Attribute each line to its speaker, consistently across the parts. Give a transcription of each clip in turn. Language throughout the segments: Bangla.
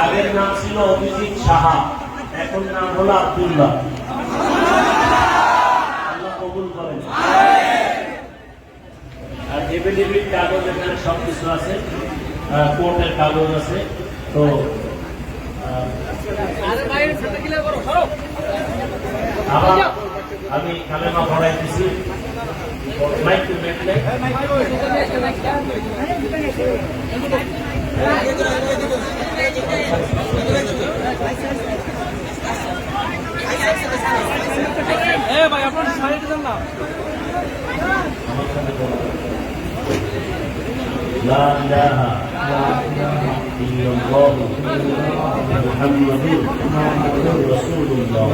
Speaker 1: আগের নাম ছিল অভিজিৎ সাহা, এখন নাম হলো আব্দুল্লাহ। কবুল আর কাগজ এখানে সব কিছু আছে কোর্টের কাগজ আছে, তো আমি কালেমা পড়াইতেছি টু মাইক
Speaker 2: ভাই আপনার সাইডে যান না
Speaker 1: لا إله إلا الله محمد رسول الله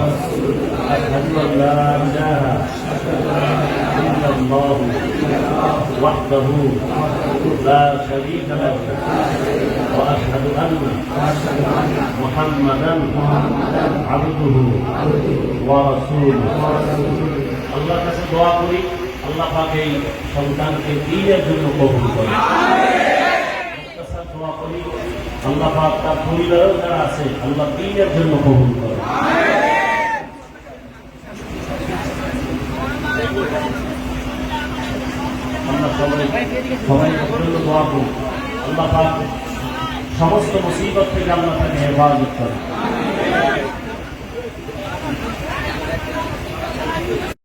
Speaker 1: أشهد أن لا إله إلا الله وحده لا شريك له وأشهد أن محمدا عبده ورسوله আল্লাহর কাছে দোয়া করি আল্লাহ পাক এই সন্তানকে দিনের জন্য কবুল করে মুক্তাসার দোয়া করি আল্লাহ পাক তার পরিবারেও যারা আছে আল্লাহ দিনের জন্য কবুল করে আমরা সবাই জন্য দোয়া করুন। আল্লাহ পাক সমস্ত মুসিবত থেকে আল্লাহ তাকে হেফাজত করে